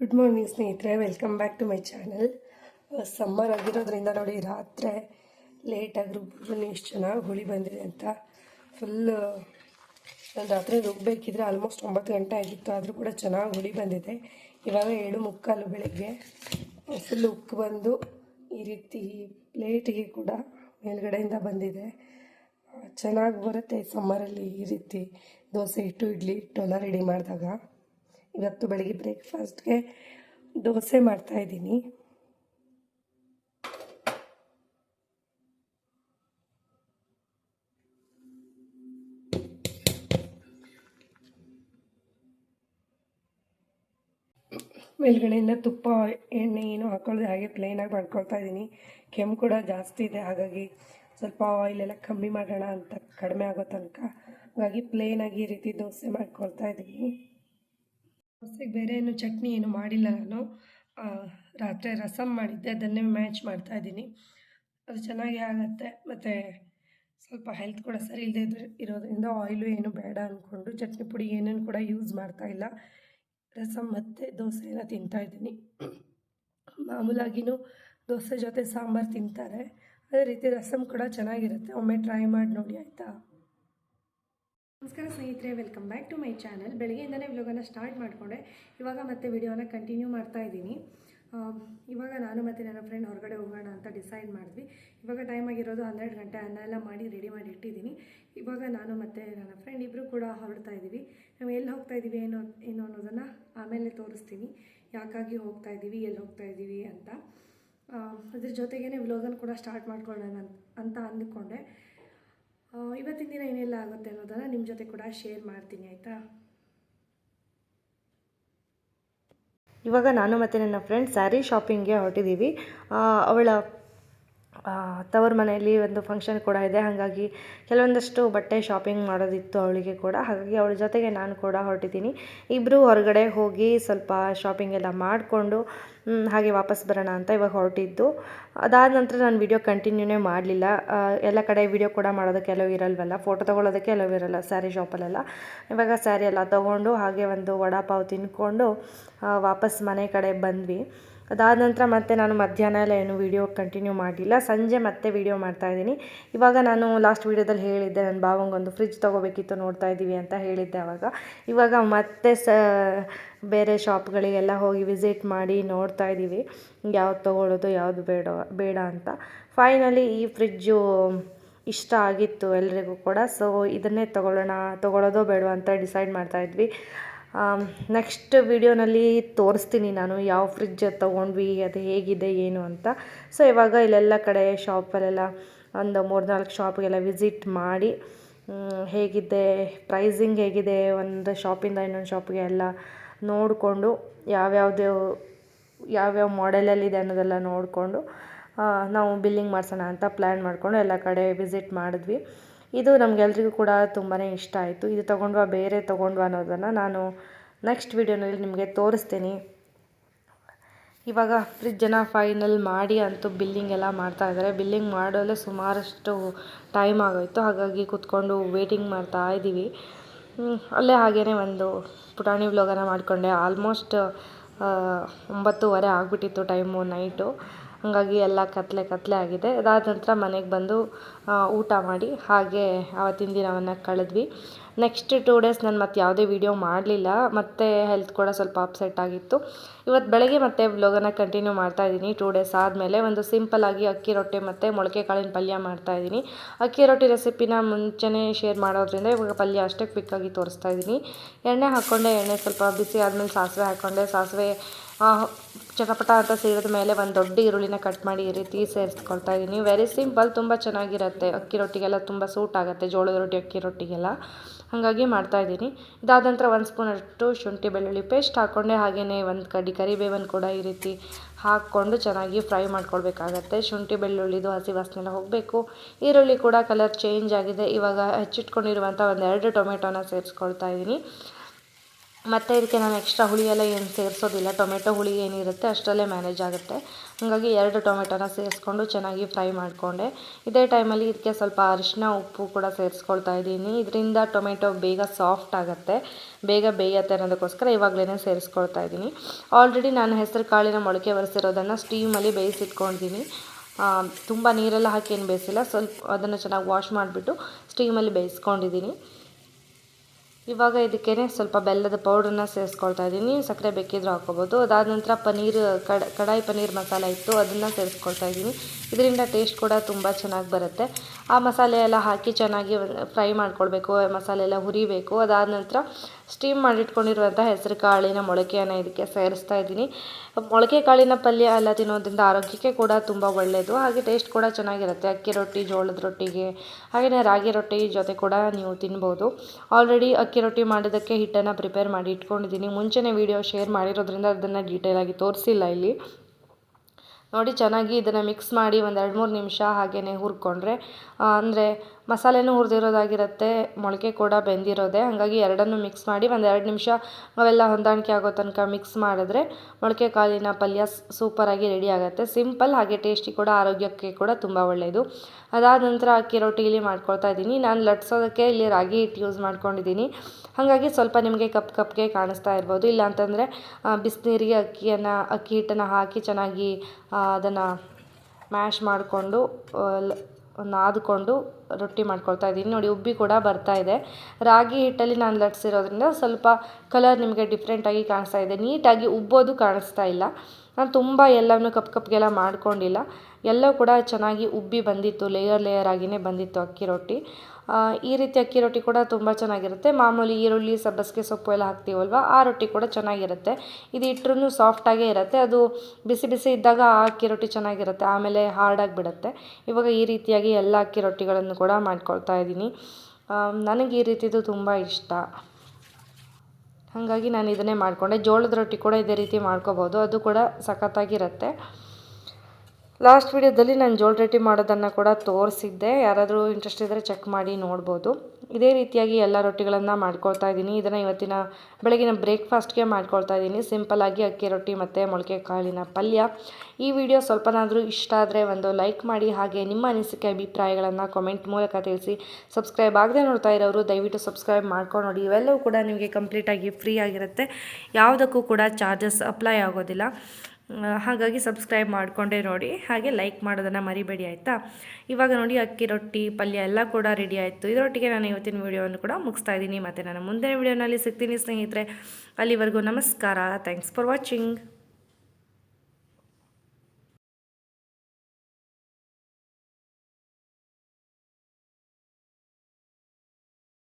Good morning ಸ್ನೇಹಿತರೆ. Welcome back to my channel summer ಆಗಿರೋದ್ರಿಂದ ನೋಡಿ, ರಾತ್ರಿ ಲೇಟಾಗಿ ರುಬ್ಬಿದ್ರು ಎಷ್ಟು ಚೆನ್ನಾಗಿ ಹುಳಿ ಬಂದಿದೆ ಅಂತ. ಫುಲ್ಲು ನಾನು ರಾತ್ರಿ ರುಬ್ಬೇಕಿದ್ರೆ ಆಲ್ಮೋಸ್ಟ್ ಒಂಬತ್ತು ಗಂಟೆ ಆಗಿತ್ತು, ಆದರೂ ಕೂಡ ಚೆನ್ನಾಗಿ ಹುಳಿ ಬಂದಿದೆ. ಇವಾಗ ಏಳು ಮುಕ್ಕಾಲು ಬೆಳಗ್ಗೆ. ಫುಲ್ ಉಕ್ಕು ಬಂದು ಈ ರೀತಿ ಪ್ಲೇಟಿಗೆ ಕೂಡ ಮೇಲ್ಗಡೆಯಿಂದ ಬಂದಿದೆ. ಚೆನ್ನಾಗಿ ಬರುತ್ತೆ ಸಮ್ಮರಲ್ಲಿ ಈ ರೀತಿ ದೋಸೆ ಹಿಟ್ಟು ಇಡ್ಲಿ ಹಿಟ್ಟೆಲ್ಲ ರೆಡಿ ಮಾಡಿದಾಗ. ಇವತ್ತು ಬೆಳಗ್ಗೆ ಬ್ರೇಕ್ಫಾಸ್ಟ್ಗೆ ದೋಸೆ ಮಾಡ್ತಾಯಿದ್ದೀನಿ ಮೇಲ್ಗಡೆಯಿಂದ ತುಪ್ಪ, ಎಣ್ಣೆ ಏನು ಹಾಕೊಳ್ಳದೆ ಹಾಗೆ ಪ್ಲೇನಾಗಿ ಮಾಡ್ಕೊಳ್ತಾ ಇದ್ದೀನಿ. ಕೆಮ್ಮು ಕೂಡ ಜಾಸ್ತಿ ಇದೆ, ಹಾಗಾಗಿ ಸ್ವಲ್ಪ ಆಯಿಲೆಲ್ಲ ಕಮ್ಮಿ ಮಾಡೋಣ ಅಂತ ಕಡಿಮೆ ಆಗೋ ತನಕ. ಹಾಗಾಗಿ ಪ್ಲೇನಾಗಿ ಈ ರೀತಿ ದೋಸೆ ಮಾಡ್ಕೊಳ್ತಾ ಇದ್ದೀನಿ ದೋಸೆಗೆ ಬೇರೆ ಏನು ಚಟ್ನಿ ಏನು ಮಾಡಿಲ್ಲ ನಾನು. ರಾತ್ರಿ ರಸಮ್ ಮಾಡಿದ್ದೆ, ಅದನ್ನೇ ಮ್ಯಾಚ್ ಮಾಡ್ತಾ ಇದ್ದೀನಿ. ಅದು ಚೆನ್ನಾಗಿ ಆಗುತ್ತೆ, ಮತ್ತು ಸ್ವಲ್ಪ ಹೆಲ್ತ್ ಕೂಡ ಸರಿ ಇಲ್ಲದೆ ಇರೋದ್ರಿಂದ ಆಯಿಲು ಏನು ಬೇಡ ಅಂದ್ಕೊಂಡು ಚಟ್ನಿ ಪುಡಿ ಏನೇನು ಕೂಡ ಯೂಸ್ ಮಾಡ್ತಾ ಇಲ್ಲ. ರಸಮ್ ಮತ್ತು ದೋಸೆನ ತಿಂತಾ ಇದ್ದೀನಿ. ಮಾಮೂಲಾಗಿನೂ ದೋಸೆ ಜೊತೆ ಸಾಂಬಾರು ತಿಂತಾರೆ. ಅದೇ ರೀತಿ ರಸಮ್ ಕೂಡ ಚೆನ್ನಾಗಿರುತ್ತೆ. ಒಮ್ಮೆ ಟ್ರೈ ಮಾಡಿ ನೋಡಿ, ಆಯಿತಾ? ನಮಸ್ಕಾರ ಸ್ನೇಹಿತರೆ welcome back to my channel ಬೆಳಗ್ಗೆಯಿಂದಲೇ ವ್ಲಾಗನ್ನು ಸ್ಟಾರ್ಟ್ ಮಾಡಿಕೊಂಡೆ. ಇವಾಗ ಮತ್ತೆ ವಿಡಿಯೋನ ಕಂಟಿನ್ಯೂ ಮಾಡ್ತಾ ಇದ್ದೀನಿ. ಇವಾಗ ನಾನು ಮತ್ತು ನನ್ನ ಫ್ರೆಂಡ್ ಹೊರಗಡೆ ಹೋಗೋಣ ಅಂತ ಡಿಸೈಡ್ ಮಾಡಿದ್ವಿ. ಇವಾಗ ಟೈಮ್ ಆಗಿರೋದು ಹನ್ನೆರಡು ಗಂಟೆ, ಅನ್ನ ಎಲ್ಲ ಮಾಡಿ ರೆಡಿ ಮಾಡಿ ಇಟ್ಟಿದ್ದೀನಿ. ಇವಾಗ ನಾನು ಮತ್ತು ನನ್ನ ಫ್ರೆಂಡ್ ಇಬ್ಬರು ಕೂಡ ಹೊರಡ್ತಾ ಇದ್ದೀವಿ. ನಾವು ಎಲ್ಲಿ ಹೋಗ್ತಾ ಇದ್ದೀವಿ ಏನೋ, ಏನು ಅನ್ನೋದನ್ನು ಆಮೇಲೆ ತೋರಿಸ್ತೀನಿ. ಯಾಕಾಗಿ ಹೋಗ್ತಾ ಇದ್ದೀವಿ, ಎಲ್ಲಿ ಹೋಗ್ತಾ ಇದ್ದೀವಿ ಅಂತ. ಅದ್ರ ಜೊತೆಗೇ ವ್ಲೋಗನ್ನು ಕೂಡ ಸ್ಟಾರ್ಟ್ ಮಾಡ್ಕೊಳ್ಳೋಣ ಅಂತ- ಅಂದ್ಕೊಂಡೆ. ಇವತ್ತಿನ ದಿನ ಏನೆಲ್ಲ ಆಗುತ್ತೆ ಅನ್ನೋದನ್ನು ನಿಮ್ಮ ಜೊತೆ ಕೂಡ ಶೇರ್ ಮಾಡ್ತೀನಿ, ಆಯಿತಾ? ಇವಾಗ ನಾನು ಮತ್ತು ನನ್ನ ಫ್ರೆಂಡ್ ಸ್ಯಾರಿ ಶಾಪಿಂಗ್ಗೆ ಹೊರಟಿದ್ದೀವಿ ಅವಳ ತವ್ರ ಮನೆಯಲ್ಲಿ ಒಂದು ಫಂಕ್ಷನ್ ಕೂಡ ಇದೆ. ಹಾಗಾಗಿ ಕೆಲವೊಂದಷ್ಟು ಬಟ್ಟೆ ಶಾಪಿಂಗ್ ಮಾಡೋದಿತ್ತು ಅವಳಿಗೆ ಕೂಡ. ಹಾಗಾಗಿ ಅವಳ ಜೊತೆಗೆ ನಾನು ಕೂಡ ಹೊರಟಿದ್ದೀನಿ. ಇಬ್ಬರು ಹೊರಗಡೆ ಹೋಗಿ ಸ್ವಲ್ಪ ಶಾಪಿಂಗ್ ಎಲ್ಲ ಮಾಡಿಕೊಂಡು ಹಾಗೆ ವಾಪಸ್ ಬರೋಣ ಅಂತ ಇವಾಗ ಹೊರಟಿದ್ದು. ಅದಾದ ನಂತರ ನಾನು ವಿಡಿಯೋ ಕಂಟಿನ್ಯೂನೇ ಮಾಡಲಿಲ್ಲ. ಎಲ್ಲ ಕಡೆ ವಿಡಿಯೋ ಕೂಡ ಮಾಡೋದಕ್ಕೆ ಎಲ್ಲೋ ಇರಲ್ವಲ್ಲ. ಫೋಟೋ ತೊಗೊಳೋದಕ್ಕೆ ಎಲ್ಲೋ ಇರಲ್ಲ ಸ್ಯಾರಿ ಶಾಪಲ್ಲೆಲ್ಲ ಇವಾಗ ಸ್ಯಾರಿ ಎಲ್ಲ ತೊಗೊಂಡು, ಹಾಗೆ ಒಂದು ವಡಾಪಾವ್ ತಿನ್ಕೊಂಡು ವಾಪಸ್ ಮನೆ ಕಡೆ ಬಂದ್ವಿ. ಅದಾದ ನಂತರ ಮತ್ತೆ ನಾನು ಮಧ್ಯಾಹ್ನ ಎಲ್ಲ ಏನು ವೀಡಿಯೋ ಕಂಟಿನ್ಯೂ ಮಾಡಲಿಲ್ಲ ಸಂಜೆ ಮತ್ತೆ ವೀಡಿಯೋ ಮಾಡ್ತಾಯಿದ್ದೀನಿ ಇವಾಗ ನಾನು ಲಾಸ್ಟ್ ವೀಡಿಯೋದಲ್ಲಿ ಹೇಳಿದ್ದೆ ನನ್ನ ಭಾವಂಗೊಂದು ಫ್ರಿಜ್ ತೊಗೋಬೇಕಿತ್ತು ನೋಡ್ತಾ ಇದ್ದೀವಿ ಅಂತ ಹೇಳಿದ್ದೆ ಅವಾಗ. ಇವಾಗ ಮತ್ತೆ ಸ, ಬೇರೆ ಶಾಪ್ಗಳಿಗೆಲ್ಲ ಹೋಗಿ ವಿಸಿಟ್ ಮಾಡಿ ನೋಡ್ತಾ ಇದ್ದೀವಿ. ಯಾವ್ದು ತೊಗೊಳ್ಳೋದು, ಯಾವುದು ಬೇಡ ಬೇಡ ಅಂತ. ಫೈನಲಿ ಈ ಫ್ರಿಜ್ಜು ಇಷ್ಟ ಆಗಿತ್ತು ಎಲ್ರಿಗೂ ಕೂಡ. ಸೊ ಇದನ್ನೇ ತೊಗೊಳ್ಳೋಣ, ತೊಗೊಳ್ಳೋದೋ ಬೇಡೋ ಅಂತ ಡಿಸೈಡ್ ಮಾಡ್ತಾಯಿದ್ವಿ ನೆಕ್ಸ್ಟ್ ವಿಡಿಯೋನಲ್ಲಿ ತೋರಿಸ್ತೀನಿ ನಾನು ಯಾವ ಫ್ರಿಜ್ ತೊಗೊಂಡ್ವಿ, ಅದು ಹೇಗಿದೆ, ಏನು ಅಂತ. ಸೊ ಇವಾಗ ಇಲ್ಲೆಲ್ಲ ಕಡೆ ಶಾಪಲ್ಲೆಲ್ಲ ಒಂದು ಮೂರು ನಾಲ್ಕು ಶಾಪ್ಗೆಲ್ಲ ವಿಸಿಟ್ ಮಾಡಿ ಹೇಗಿದೆ ಪ್ರೈಸಿಂಗ್ ಹೇಗಿದೆ ಒಂದು ಶಾಪಿಂದ ಇನ್ನೊಂದು ಶಾಪ್ಗೆ ಎಲ್ಲ ನೋಡಿಕೊಂಡು, ಯಾವ್ಯಾವುದು, ಯಾವ್ಯಾವ ಮಾಡೆಲಲ್ಲಿದೆ ಅನ್ನೋದೆಲ್ಲ ನೋಡಿಕೊಂಡು ನಾವು ಬಿಲ್ಲಿಂಗ್ ಮಾಡಿಸೋಣ ಅಂತ ಪ್ಲ್ಯಾನ್ ಮಾಡಿಕೊಂಡು ಎಲ್ಲ ಕಡೆ ವಿಸಿಟ್ ಮಾಡಿದ್ವಿ. ಇದು ನಮಗೆಲ್ರಿಗೂ ಕೂಡ ತುಂಬಾ ಇಷ್ಟ ಆಯಿತು. ಇದು ತೊಗೊಂಡ್ವಾ ಬೇರೆ ತೊಗೊಂಡ್ವಾ ಅನ್ನೋದನ್ನು ನಾನು ನೆಕ್ಸ್ಟ್ ವೀಡಿಯೋನಲ್ಲಿ ನಿಮಗೆ ತೋರಿಸ್ತೀನಿ. ಇವಾಗ ಫ್ರಿಜ್ಜನ್ನು ಫೈನಲ್ ಮಾಡಿ ಅಂತೂ ಬಿಲ್ಲಿಂಗ್ ಎಲ್ಲ ಮಾಡ್ತಾ ಇದ್ದಾರೆ. ಬಿಲ್ಲಿಂಗ್ ಮಾಡೋಲ್ಲೇ ಸುಮಾರಷ್ಟು ಟೈಮ್ ಆಗೋಯ್ತು. ಹಾಗಾಗಿ ಕೂತ್ಕೊಂಡು ವೇಟಿಂಗ್ ಮಾಡ್ತಾ ಇದ್ದೀವಿ. ಅಲ್ಲೇ ಹಾಗೇ ಒಂದು ಪುಟಾಣಿ ವ್ಲಾಗನ ಮಾಡಿಕೊಂಡೆ. ಆಲ್ಮೋಸ್ಟ್ ಒಂಬತ್ತುವರೆ ಆಗಿಬಿಟ್ಟಿತ್ತು ಟೈಮು ನೈಟು ಹಾಗಾಗಿ ಎಲ್ಲ ಕತ್ತಲೆ ಕತ್ತಲೆ ಆಗಿದೆ. ಅದಾದ ನಂತರ ಮನೆಗೆ ಬಂದು ಊಟ ಮಾಡಿ, ಹಾಗೆ ಆವತ್ತಿನ ದಿನವನ್ನು ಕಳೆದ್ವಿ. ನೆಕ್ಸ್ಟ್ ಟೂ ಡೇಸ್ ನಾನು ಮತ್ತೆ ಯಾವುದೇ ವೀಡಿಯೋ ಮಾಡಲಿಲ್ಲ. ಮತ್ತು ಹೆಲ್ತ್ ಕೂಡ ಸ್ವಲ್ಪ ಅಪ್ಸೆಟ್ ಆಗಿತ್ತು. ಇವತ್ತು ಬೆಳಗ್ಗೆ ಮತ್ತೆ ಬ್ಲಾಗನ್ನ ಕಂಟಿನ್ಯೂ ಮಾಡ್ತಾ ಇದ್ದೀನಿ. ಟೂ ಡೇಸ್ ಆದಮೇಲೆ ಒಂದು ಸಿಂಪಲ್ಲಾಗಿ ಅಕ್ಕಿ ರೊಟ್ಟಿ ಮತ್ತು ಮೊಳಕೆ ಕಾಳಿನ ಪಲ್ಯ ಮಾಡ್ತಾ ಇದ್ದೀನಿ. ಅಕ್ಕಿ ರೊಟ್ಟಿ ರೆಸಿಪಿನ ಮುಂಚೆನೇ ಶೇರ್ ಮಾಡೋದ್ರಿಂದ ಇವಾಗ ಪಲ್ಯ ಅಷ್ಟೇ ಕ್ವಿಕ್ಕಾಗಿ ತೋರಿಸ್ತಾ ಇದ್ದೀನಿ. ಎಣ್ಣೆ ಹಾಕ್ಕೊಂಡೆ ಎಣ್ಣೆ ಸ್ವಲ್ಪ ಬಿಸಿ ಆದಮೇಲೆ ಸಾಸಿವೆ ಹಾಕ್ಕೊಂಡೆ ಸಾಸಿವೆ ಚಟಪಟ ಅಂತ ಸೇರಿದ ಮೇಲೆ ಒಂದು ದೊಡ್ಡ ಈರುಳ್ಳಿನ ಕಟ್ ಮಾಡಿ ಈ ರೀತಿ ಸೇರಿಸ್ಕೊಳ್ತಾ ಇದ್ದೀನಿ. ವೆರಿ ಸಿಂಪಲ್ ತುಂಬ ಚೆನ್ನಾಗಿರುತ್ತೆ. ಅಕ್ಕಿ ರೊಟ್ಟಿಗೆಲ್ಲ ತುಂಬ ಸೂಟ್ ಆಗುತ್ತೆ, ಜೋಳದ ರೊಟ್ಟಿ, ಅಕ್ಕಿ ರೊಟ್ಟಿಗೆಲ್ಲ. ಹಾಗಾಗಿ ಮಾಡ್ತಾಯಿದ್ದೀನಿ ಇದಾದ ನಂತರ ಒಂದು ಸ್ಪೂನಷ್ಟು ಶುಂಠಿ ಬೆಳ್ಳುಳ್ಳಿ ಪೇಸ್ಟ್ ಹಾಕ್ಕೊಂಡೆ ಹಾಗೆಯೇ ಒಂದು ಕಡಿ ಕರಿಬೇವನ್ನು ಕೂಡ ಈ ರೀತಿ ಹಾಕ್ಕೊಂಡು ಚೆನ್ನಾಗಿ ಫ್ರೈ ಮಾಡ್ಕೊಳ್ಬೇಕಾಗತ್ತೆ. ಶುಂಠಿ, ಬೆಳ್ಳುಳ್ಳಿದು ಹಸಿ ವಾಸನೆಲ್ಲ ಹೋಗಬೇಕು. ಈರುಳ್ಳಿ ಕೂಡ ಕಲರ್ ಚೇಂಜ್ ಆಗಿದೆ. ಇವಾಗ ಹೆಚ್ಚಿಟ್ಕೊಂಡಿರುವಂಥ ಒಂದೆರಡು ಟೊಮೆಟೊನ ಸೇರಿಸ್ಕೊಳ್ತಾ ಇದ್ದೀನಿ. ಮತ್ತು ಇದಕ್ಕೆ ನಾನು ಎಕ್ಸ್ಟ್ರಾ ಹುಳಿ ಎಲ್ಲ ಏನು ಸೇರಿಸೋದಿಲ್ಲ. ಟೊಮೆಟೊ ಹುಳಿ ಏನಿರುತ್ತೆ ಅಷ್ಟರಲ್ಲೇ ಮ್ಯಾನೇಜ್ ಆಗುತ್ತೆ. ಹಾಗಾಗಿ ಎರಡು ಟೊಮೆಟೊನ ಸೇರಿಸ್ಕೊಂಡು ಚೆನ್ನಾಗಿ ಫ್ರೈ ಮಾಡಿಕೊಂಡೆ. ಇದೇ ಟೈಮಲ್ಲಿ ಇದಕ್ಕೆ ಸ್ವಲ್ಪ ಅರಿಶಿನ, ಉಪ್ಪು ಕೂಡ ಸೇರಿಸ್ಕೊಳ್ತಾ ಇದ್ದೀನಿ. ಇದರಿಂದ ಟೊಮೆಟೊ ಬೇಗ ಸಾಫ್ಟ್ ಆಗುತ್ತೆ. ಬೇಗ ಬೇಯತ್ತೆ ಅನ್ನೋದಕ್ಕೋಸ್ಕರ ಇವಾಗಲೇ ಸೇರಿಸ್ಕೊಳ್ತಾ ಇದ್ದೀನಿ. ಆಲ್ರೆಡಿ ನಾನು ಹೆಸರು ಕಾಳಿನ ಮೊಳಕೆ ಬರೆಸಿರೋದನ್ನು ಸ್ಟೀಮಲ್ಲಿ ಬೇಯಿಸಿಟ್ಕೊಂಡಿದ್ದೀನಿ. ತುಂಬ ನೀರೆಲ್ಲ ಹಾಕಿ ಏನು ಬೇಯಿಸಿಲ್ಲ. ಸ್ವಲ್ಪ ಅದನ್ನು ಚೆನ್ನಾಗಿ ವಾಶ್ ಮಾಡಿಬಿಟ್ಟು ಸ್ಟೀಮಲ್ಲಿ ಬೇಯಿಸ್ಕೊಂಡಿದ್ದೀನಿ. ಇವಾಗ ಇದಕ್ಕೇನೆ ಸ್ವಲ್ಪ ಬೆಲ್ಲದ ಪೌಡ್ರನ್ನ ಸೇರಿಸ್ಕೊಳ್ತಾ ಇದ್ದೀನಿ. ಸಕ್ಕರೆ ಬೇಕಿದ್ರೂ ಹಾಕೋಬೋದು ಅದಾದ ನಂತರ ಪನ್ನೀರ್ ಕಡ, ಕಡಾಯಿ ಪನ್ನೀರ್ ಮಸಾಲೆ ಇತ್ತು, ಅದನ್ನು ಸೇರಿಸ್ಕೊಳ್ತಾ ಇದ್ದೀನಿ. ಇದರಿಂದ ಟೇಸ್ಟ್ ಕೂಡ ತುಂಬ ಚೆನ್ನಾಗಿ ಬರುತ್ತೆ. ಆ ಮಸಾಲೆ ಎಲ್ಲ ಹಾಕಿ ಚೆನ್ನಾಗಿ ಫ್ರೈ ಮಾಡ್ಕೊಳ್ಬೇಕು ಮಸಾಲೆ ಎಲ್ಲ ಹುರಿಬೇಕು. ಅದಾದ ನಂತರ ಸ್ಟೀಮ್ ಮಾಡಿಟ್ಕೊಂಡಿರುವಂಥ ಹೆಸರು ಕಾಳಿನ ಮೊಳಕೆಯನ್ನು ಇದಕ್ಕೆ ಸೇರಿಸ್ತಾ ಇದ್ದೀನಿ. ಮೊಳಕೆ ಕಾಳಿನ ಪಲ್ಯ ಎಲ್ಲ ತಿನ್ನೋದ್ರಿಂದ ಆರೋಗ್ಯಕ್ಕೆ ಕೂಡ ತುಂಬ ಒಳ್ಳೆಯದು ಹಾಗೆ ಟೇಸ್ಟ್ ಕೂಡ ಚೆನ್ನಾಗಿರುತ್ತೆ. ಅಕ್ಕಿ ರೊಟ್ಟಿ, ಜೋಳದ ರೊಟ್ಟಿಗೆ ಹಾಗೆಯೇ ರಾಗಿ ರೊಟ್ಟಿ ಜೊತೆ ಕೂಡ ನೀವು ತಿನ್ಬೋದು. ಆಲ್ರೆಡಿ ಅಕ್ಕಿ ರೊಟ್ಟಿ ಮಾಡೋದಕ್ಕೆ ಹಿಟ್ಟನ್ನು ಪ್ರಿಪೇರ್ ಮಾಡಿ ಇಟ್ಕೊಂಡಿದ್ದೀನಿ. ಮುಂಚೆನೇ ವೀಡಿಯೋ ಶೇರ್ ಮಾಡಿರೋದ್ರಿಂದ ಅದನ್ನು ಡೀಟೇಲಾಗಿ ತೋರಿಸಿಲ್ಲ ಇಲ್ಲಿ. ನೋಡಿ ಚೆನ್ನಾಗಿ ಇದನ್ನು ಮಿಕ್ಸ್ ಮಾಡಿ ಒಂದು ಎರಡು ಮೂರು ನಿಮಿಷ ಹಾಗೆಯೇ ಹುರ್ಕೊಂಡ್ರೆ ಅಂದರೆ ಮಸಾಲೆನೂ ಹುರಿದಿರೋದಾಗಿರುತ್ತೆ, ಮೊಳಕೆ ಕೂಡ ಬೆಂದಿರೋದೆ, ಹಾಗಾಗಿ ಎರಡನ್ನೂ ಮಿಕ್ಸ್ ಮಾಡಿ ಒಂದು ಎರಡು ನಿಮಿಷ ಅವೆಲ್ಲ ಹೊಂದಾಣಿಕೆ ಆಗೋ ತನಕ ಮಿಕ್ಸ್ ಮಾಡಿದ್ರೆ ಮೊಳಕೆ ಕಾಳಿನ ಪಲ್ಯ ಸೂಪರಾಗಿ ರೆಡಿ ಆಗುತ್ತೆ. ಸಿಂಪಲ್ ಹಾಗೆ ಟೇಸ್ಟಿ ಕೂಡ ಆರೋಗ್ಯಕ್ಕೆ ಕೂಡ ತುಂಬ ಒಳ್ಳೆಯದು ಅದಾದ ನಂತರ ಅಕ್ಕಿ ರೊಟ್ಟಿ ಇಲ್ಲಿ ಮಾಡ್ಕೊಳ್ತಾ ಇದ್ದೀನಿ. ನಾನು ಲಟ್ಸೋದಕ್ಕೆ ಇಲ್ಲಿ ರಾಗಿ ಹಿಟ್ಟು ಯೂಸ್ ಮಾಡ್ಕೊಂಡಿದ್ದೀನಿ. ಹಾಗಾಗಿ ಸ್ವಲ್ಪ ನಿಮಗೆ ಕಪ್ ಕಪ್ಗೆ ಕಾಣಿಸ್ತಾ ಇರ್ಬೋದು. ಇಲ್ಲ ಅಂತಂದರೆ ಬಿಸಿನೀರಿಗೆ ಅಕ್ಕಿಯನ್ನು, ಅಕ್ಕಿ ಹಿಟ್ಟನ್ನು ಹಾಕಿ ಚೆನ್ನಾಗಿ ಅದನ್ನು ಮ್ಯಾಶ್ ಮಾಡಿಕೊಂಡು ನಾದಿಕೊಂಡು ರೊಟ್ಟಿ ಮಾಡ್ಕೊಳ್ತಾ ಇದ್ದೀನಿ. ನೋಡಿ, ಉಬ್ಬಿ ಕೂಡ ಬರ್ತಾ ಇದೆ. ರಾಗಿ ಹಿಟ್ಟಲ್ಲಿ ನಾನು ಲಟ್ಸಿರೋದ್ರಿಂದ ಸ್ವಲ್ಪ ಕಲರ್ ನಿಮಗೆ ಡಿಫ್ರೆಂಟಾಗಿ ಕಾಣಿಸ್ತಾ ಇದೆ. ನೀಟಾಗಿ ಉಬ್ಬೋದು ಕಾಣಿಸ್ತಾ ಇಲ್ಲ. ನಾನು ತುಂಬ ಎಲ್ಲನೂ ಕಪ್ ಕಪ್ಗೆಲ್ಲ ಮಾಡ್ಕೊಂಡಿಲ್ಲ. ಎಲ್ಲ ಕೂಡ ಚೆನ್ನಾಗಿ ಉಬ್ಬಿ ಬಂದಿತ್ತು ಲೇಯರ್ ಲೇಯರ್ ಆಗಿಯೇ ಬಂದಿತ್ತು ಅಕ್ಕಿ ರೊಟ್ಟಿ. ಈ ರೀತಿ ಅಕ್ಕಿ ರೊಟ್ಟಿ ಕೂಡ ತುಂಬ ಚೆನ್ನಾಗಿರುತ್ತೆ. ಮಾಮೂಲಿ ಈರುಳ್ಳಿ ಸಬ್ಬಸಿಗೆ ಸೊಪ್ಪು ಎಲ್ಲ ಹಾಕ್ತೀವಲ್ವ, ಆ ರೊಟ್ಟಿ ಕೂಡ ಚೆನ್ನಾಗಿರುತ್ತೆ. ಇದು ಇಟ್ಟರೂ ಸಾಫ್ಟಾಗೇ ಇರುತ್ತೆ. ಅದು ಬಿಸಿ ಬಿಸಿ ಇದ್ದಾಗ ಆ ಅಕ್ಕಿ ರೊಟ್ಟಿ ಚೆನ್ನಾಗಿರುತ್ತೆ. ಆಮೇಲೆ ಹಾರ್ಡಾಗಿ ಬಿಡುತ್ತೆ. ಇವಾಗ ಈ ರೀತಿಯಾಗಿ ಎಲ್ಲ ಅಕ್ಕಿ ರೊಟ್ಟಿಗಳನ್ನು ಕೂಡ ಮಾಡ್ಕೊಳ್ತಾ ಇದ್ದೀನಿ. ನನಗೆ ಈ ರೀತಿದು ತುಂಬ ಇಷ್ಟ. ಹಾಗಾಗಿ ನಾನು ಇದನ್ನೇ ಮಾಡಿಕೊಂಡೆ. ಜೋಳದ ರೊಟ್ಟಿ ಕೂಡ ಇದೇ ರೀತಿ ಮಾಡ್ಕೋಬೋದು. ಅದು ಕೂಡ ಸಖತ್ತಾಗಿರುತ್ತೆ. ಲಾಸ್ಟ್ ವಿಡಿಯೋದಲ್ಲಿ ನಾನು ಜೋಳ ರೊಟ್ಟಿ ಮಾಡೋದನ್ನು ಕೂಡ ತೋರಿಸಿದ್ದೆ. ಯಾರಾದರೂ ಇಂಟ್ರೆಸ್ಟ್ ಇದ್ದರೆ ಚೆಕ್ ಮಾಡಿ ನೋಡ್ಬೋದು. ಇದೇ ರೀತಿಯಾಗಿ ಎಲ್ಲ ರೊಟ್ಟಿಗಳನ್ನು ಮಾಡ್ಕೊಳ್ತಾ ಇದ್ದೀನಿ. ಇದನ್ನು ಇವತ್ತಿನ ಬೆಳಗಿನ ಬ್ರೇಕ್ಫಾಸ್ಟ್ಗೆ ಮಾಡ್ಕೊಳ್ತಾ ಇದ್ದೀನಿ. ಸಿಂಪಲ್ಲಾಗಿ ಅಕ್ಕಿ ರೊಟ್ಟಿ ಮತ್ತು ಮೊಳಕೆ ಕಾಳಿನ ಪಲ್ಯ. ಈ ವಿಡಿಯೋ ಸ್ವಲ್ಪನಾದರೂ ಇಷ್ಟ ಆದರೆ ಒಂದು ಲೈಕ್ ಮಾಡಿ, ಹಾಗೆ ನಿಮ್ಮ ಅನಿಸಿಕೆ, ಅಭಿಪ್ರಾಯಗಳನ್ನು ಕಾಮೆಂಟ್ ಮೂಲಕ ತಿಳಿಸಿ. ಸಬ್ಸ್ಕ್ರೈಬ್ ಆಗದೆ ನೋಡ್ತಾ ಇರೋರು ದಯವಿಟ್ಟು ಸಬ್ಸ್ಕ್ರೈಬ್ ಮಾಡ್ಕೊಂಡು ನೋಡಿ. ಇವೆಲ್ಲವೂ ಕೂಡ ನಿಮಗೆ ಕಂಪ್ಲೀಟಾಗಿ ಫ್ರೀ ಆಗಿರುತ್ತೆ. ಯಾವುದಕ್ಕೂ ಕೂಡ ಚಾರ್ಜಸ್ ಅಪ್ಲೈ ಆಗೋದಿಲ್ಲ. ಹಾಗಾಗಿ ಸಬ್ಸ್ಕ್ರೈಬ್ ಮಾಡಿಕೊಂಡೆ ನೋಡಿ. ಹಾಗೆ ಲೈಕ್ ಮಾಡೋದನ್ನು ಮರಿಬೇಡಿ ಆಯಿತಾ? ಇವಾಗ ನೋಡಿ ಅಕ್ಕಿ ರೊಟ್ಟಿ, ಪಲ್ಯ ಎಲ್ಲ ಕೂಡ ರೆಡಿ ಆಯಿತು. ಇದರೊಟ್ಟಿಗೆ ನಾನು ಇವತ್ತಿನ ವೀಡಿಯೋವನ್ನು ಕೂಡ ಮುಗಿಸ್ತಾ ಇದ್ದೀನಿ. ಮತ್ತು ನಾನು ಮುಂದಿನ ವೀಡಿಯೋನಲ್ಲಿ ಸಿಗ್ತೀನಿ ಸ್ನೇಹಿತರೆ. ಅಲ್ಲಿವರೆಗೂ ನಮಸ್ಕಾರ. Thanks for watching